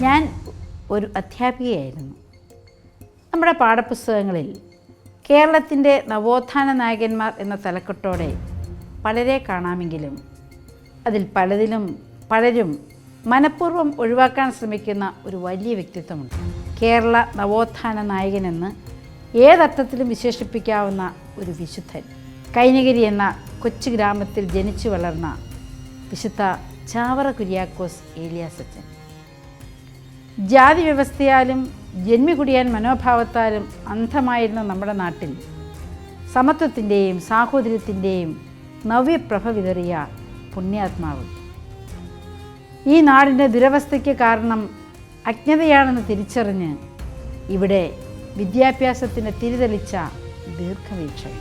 ഞാൻ ഒരു അധ്യാപികയായിരുന്നു. നമ്മുടെ പാഠപുസ്തകങ്ങളിൽ കേരളത്തിന്റെ നവോത്ഥാന നായകന്മാർ എന്ന തലക്കെട്ടോടെ പലരെ കാണാമെങ്കിലും അതിൽ പലതിലും പലരും മനഃപൂർവം ഒഴിവാക്കാൻ ശ്രമിക്കുന്ന ഒരു വലിയ വ്യക്തിത്വമുണ്ട്. കേരള നവോത്ഥാന നായകനെന്ന് ഏതർത്ഥത്തിലും വിശേഷിപ്പിക്കാവുന്ന ഒരു വിശുദ്ധൻ. കൈനഗിരി എന്ന കൊച്ചു ഗ്രാമത്തിൽ ജനിച്ചു വളർന്ന വിശുദ്ധ ചാവറ കുര്യാക്കോസ് ഏലിയാസച്ചൻ ജാതി വ്യവസ്ഥയാലും ജന്മികുടിയാൻ മനോഭാവത്താലും അന്ധമായിരുന്ന നമ്മുടെ നാട്ടിൽ സമത്വത്തിന്റെയും സാഹോദര്യത്തിന്റെയും നവ്യപ്രഭ വിതറിയ പുണ്യാത്മാവ്. ഈ നാടിന്റെ ദുരവസ്ഥയ്ക്ക് കാരണം അജ്ഞതയാണെന്ന് തിരിച്ചറിഞ്ഞ് ഇവിടെ വിദ്യാഭ്യാസത്തിന് തിരിതെളിച്ച ദീർഘവീക്ഷകൻ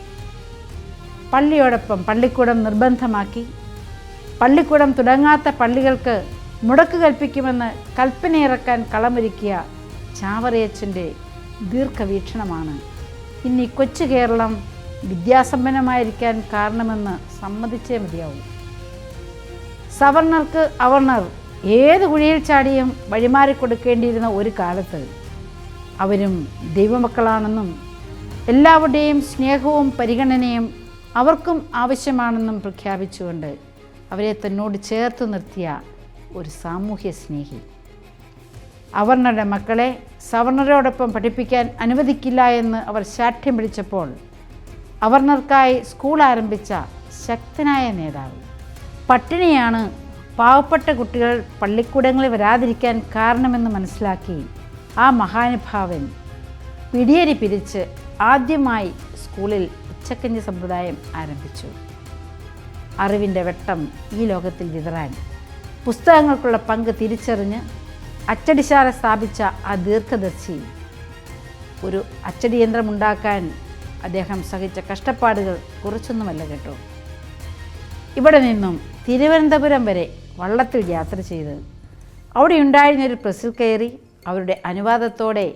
പള്ളിയോടൊപ്പം പള്ളിക്കൂടം നിർബന്ധമാക്കി. പള്ളിക്കൂടം തുടങ്ങാത്ത പള്ളികൾക്ക് മുടക്ക് കൽപ്പിക്കുമെന്ന് കൽപ്പനയിറക്കാൻ കളമൊരുക്കിയ ചാവറയച്ചന്റെ ദീർഘവീക്ഷണമാണ്. ഇനി കൊച്ചു കേരളം വിദ്യാസമ്പന്നമായിരിക്കാൻ കാരണമെന്ന് സമ്മതിച്ചേ മതിയാവും. സവർണർക്ക് അവർണർ ഏത് കുഴിയിൽ ചാടിയും വഴിമാറി കൊടുക്കേണ്ടിയിരുന്ന ഒരു കാലത്ത് അവരും ദൈവമക്കളാണെന്നും എല്ലാവരുടെയും സ്നേഹവും പരിഗണനയും അവർക്കും ആവശ്യമാണെന്നും പ്രഖ്യാപിച്ചുകൊണ്ട് അവരെ തന്നോട് ചേർത്ത് നിർത്തിയ ഒരു സാമൂഹ്യ സ്നേഹി. അവർണരുടെ മക്കളെ സവർണരോടൊപ്പം പഠിപ്പിക്കാൻ അനുവദിക്കില്ല എന്ന് അവർ ശാഠ്യം പിടിച്ചപ്പോൾ അവർണർക്കായി സ്കൂൾ ആരംഭിച്ച ശക്തനായ നേതാവ്. പട്ടിണിയാണ് പാവപ്പെട്ട കുട്ടികൾ പള്ളിക്കൂടങ്ങളിൽ വരാതിരിക്കാൻ കാരണമെന്ന് മനസ്സിലാക്കി ആ മഹാനുഭാവൻ പിടിയരി പിരിച്ച് ആദ്യമായി സ്കൂളിൽ ഉച്ചക്കഞ്ഞി സമ്പ്രദായം ആരംഭിച്ചു. അറിവിന്റെ വെട്ടം ഈ ലോകത്തിൽ വിതറാൻ പുസ്തകങ്ങൾക്കുള്ള പങ്ക് തിരിച്ചറിഞ്ഞ് അച്ചടിശാല സ്ഥാപിച്ച ആ ദീർഘദർശി. ഒരു അച്ചടി യന്ത്രമുണ്ടാക്കാൻ അദ്ദേഹം സഹിച്ച കഷ്ടപ്പാടുകൾ കുറച്ചൊന്നുമല്ല കേട്ടോ. ഇവിടെ നിന്നും തിരുവനന്തപുരം വരെ വള്ളത്തിൽ യാത്ര ചെയ്ത് അവിടെ ഉണ്ടായിരുന്ന ഒരു പ്രസിൽ കയറി അവരുടെ അനുവാദത്തോടെ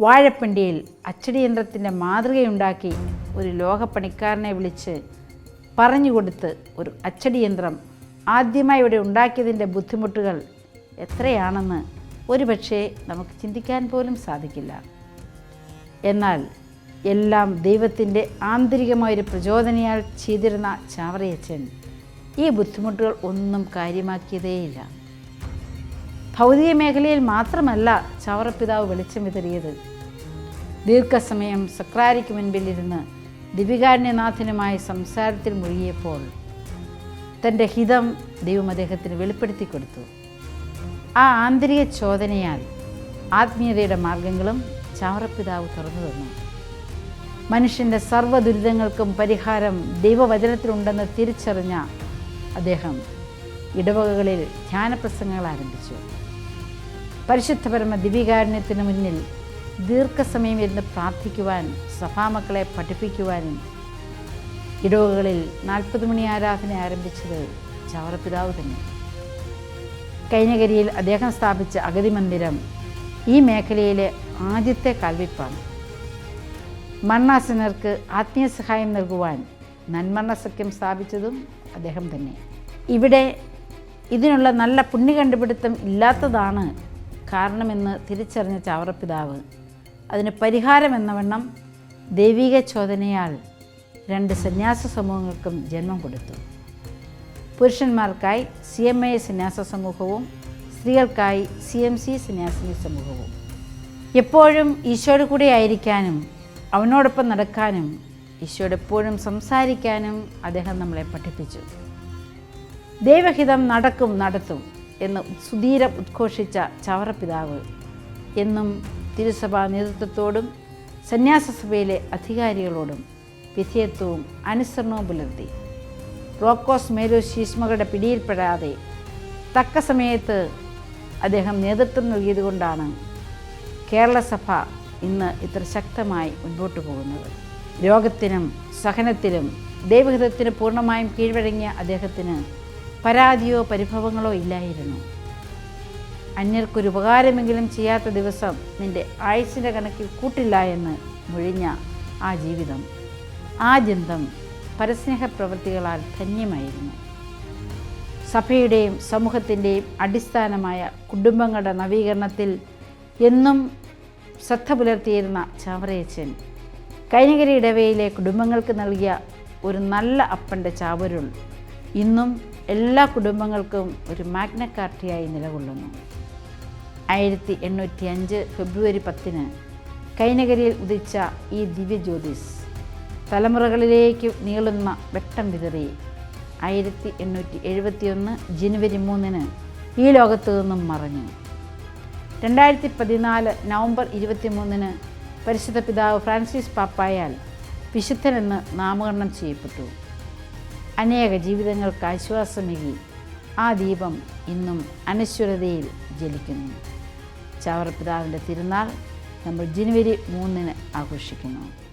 വാഴപ്പിണ്ടിയിൽ അച്ചടിയന്ത്രത്തിന്റെ മാതൃകയുണ്ടാക്കി ഒരു ലോകപ്പണിക്കാരനെ വിളിച്ച് പറഞ്ഞുകൊടുത്ത് ഒരു ഒരു അച്ചടിയന്ത്രം ആദ്യമായി ഇവിടെ ഉണ്ടാക്കിയതിന്റെ ബുദ്ധിമുട്ടുകൾ എത്രയാണെന്ന് ഒരുപക്ഷെ നമുക്ക് ചിന്തിക്കാൻ പോലും സാധിക്കില്ല. എന്നാൽ എല്ലാം ദൈവത്തിന്റെ ആന്തരികമായൊരു പ്രചോദനയാൽ ചെയ്തിരുന്ന ചാവറയച്ചൻ ഈ ബുദ്ധിമുട്ടുകൾ ഒന്നും കാര്യമാക്കിയതേയില്ല ഭൗതിക മേഖലയിൽ മാത്രമല്ല ചാവറപ്പിതാവ് വെളിച്ചം വിതറിയത്. ദീർഘസമയം സക്രാരിക്ക് മുൻപിലിരുന്ന് ദിവികാരണ്യനാഥനുമായി സംസാരത്തിൽ മുഴുകിയപ്പോൾ തന്റെ ഹിതം ദൈവം അദ്ദേഹത്തിന് വെളിപ്പെടുത്തി കൊടുത്തു. ആ ആന്തരിക ചോദനയാൽ ആത്മീയതയുടെ മാർഗങ്ങളും ചാമറപ്പിതാവ് തുറന്നു തന്നു. മനുഷ്യന്റെ സർവ ദുരിതങ്ങൾക്കും പരിഹാരം ദൈവവചനത്തിലുണ്ടെന്ന് തിരിച്ചറിഞ്ഞ അദ്ദേഹം ഇടവകകളിൽ ധ്യാനപ്രസംഗങ്ങൾ ആരംഭിച്ചു. പരിശുദ്ധപരമ ദിവികാരുണ്യത്തിന് മുന്നിൽ ദീർഘസമയം ഇരുന്ന് പ്രാർത്ഥിക്കുവാൻ സഭാമക്കളെ പഠിപ്പിക്കുവാനും ഇടവകകളിൽ നാൽപ്പത് മണി ആരാധന ആരംഭിച്ചത് ചാവറപ്പിതാവ് തന്നെ. കൈനകരിയിൽ അദ്ദേഹം സ്ഥാപിച്ച അഗതി മന്ദിരം ഈ മേഖലയിലെ ആദ്യത്തെ കൽവിപ്പാണ്. മരണാസനർക്ക് ആത്മീയ സഹായം നൽകുവാൻ നന്മരണ സഖ്യം സ്ഥാപിച്ചതും അദ്ദേഹം തന്നെ. ഇവിടെ ഇതിനുള്ള നല്ല പുണ്യ കണ്ടുപിടുത്തം ഇല്ലാത്തതാണ് കാരണമെന്ന് തിരിച്ചറിഞ്ഞ ചാവറപ്പിതാവ് അതിന് പരിഹാരം എന്ന വണ്ണം ദൈവിക ചോദനയാൽ രണ്ട് സന്യാസ സമൂഹങ്ങൾക്കും ജന്മം കൊടുത്തു. പുരുഷന്മാർക്കായി സി എം ഐ സന്യാസ സമൂഹവും സ്ത്രീകൾക്കായി സി എം സി സന്യാസിനി സമൂഹവും. എപ്പോഴും ഈശോയുടെ കൂടെ ആയിരിക്കാനും അവനോടൊപ്പം നടക്കാനും ഈശോയോട് എപ്പോഴും സംസാരിക്കാനും അദ്ദേഹം നമ്മളെ പഠിപ്പിച്ചു. ദൈവഹിതം നടക്കും നടത്തും എന്ന് സുധീരം ഉദ്ഘോഷിച്ച ചവറപിതാവ് എന്നും തിരുസഭാ നേതൃത്വത്തോടും സന്യാസസഭയിലെ അധികാരികളോടും വിധേയത്വവും അനുസരണവും പുലർത്തി റോക്കോസ് മേലോ ശീഷ്മകളുടെ പിടിയിൽപ്പെടാതെ തക്ക സമയത്ത് അദ്ദേഹം നേതൃത്വം നൽകിയതുകൊണ്ടാണ് കേരളസഭ ഇന്ന് ഇത്ര ശക്തമായി മുൻപോട്ട് പോകുന്നത്. രോഗത്തിനും സഹനത്തിലും ദൈവഹിതത്തിന് പൂർണമായും കീഴ്വഴങ്ങിയ അദ്ദേഹത്തിന് പരാതിയോ പരിഭവങ്ങളോ ഇല്ലായിരുന്നു. അന്യർക്കൊരു ഉപകാരമെങ്കിലും ചെയ്യാത്ത ദിവസം നിന്റെ ആയുസിന്റെ കണക്കിൽ കൂട്ടില്ല എന്ന് മൊഴിഞ്ഞ ആ ജീവിതം. ആ ജന്തം പരസ്നേഹ പ്രവൃത്തികളാൽ ധന്യമായിരുന്നു. സഭയുടെയും സമൂഹത്തിന്റെയും അടിസ്ഥാനമായ കുടുംബങ്ങളുടെ നവീകരണത്തിൽ എന്നും ശ്രദ്ധ പുലർത്തിയിരുന്ന ചാവറയച്ചൻ കൈനകരി ഇടവയിലെ കുടുംബങ്ങൾക്ക് നൽകിയ ഒരു നല്ല അപ്പന്റെ ചാവരുൾ ഇന്നും എല്ലാ കുടുംബങ്ങൾക്കും ഒരു മാഗ്നക്കാർട്ടിയായി നിലകൊള്ളുന്നു. ആയിരത്തി എണ്ണൂറ്റി അഞ്ച് ഫെബ്രുവരി പത്തിന് കൈനകരിയിൽ ഉദിച്ച ഈ ദിവ്യജ്യോതിസ് തലമുറകളിലേക്ക് നീളുന്ന വെട്ടം വിതറി ആയിരത്തി എണ്ണൂറ്റി എഴുപത്തിയൊന്ന് ജനുവരി മൂന്നിന് ഈ ലോകത്തു നിന്നും മറഞ്ഞു. രണ്ടായിരത്തി പതിനാല് നവംബർ ഇരുപത്തി മൂന്നിന് പരിശുദ്ധ പിതാവ് ഫ്രാൻസിസ് പാപ്പായാൽ വിശുദ്ധനെന്ന് നാമകരണം ചെയ്യപ്പെട്ടു. അനേക ജീവിതങ്ങൾക്ക് ആശ്വാസമേകി ആ ദീപം ഇന്നും അനശ്വരതയിൽ ജ്വലിക്കുന്നു. ചാവറ പിതാവിന്റെ തിരുനാൾ നമ്മൾ ജനുവരി മൂന്നിന് ആഘോഷിക്കുന്നു.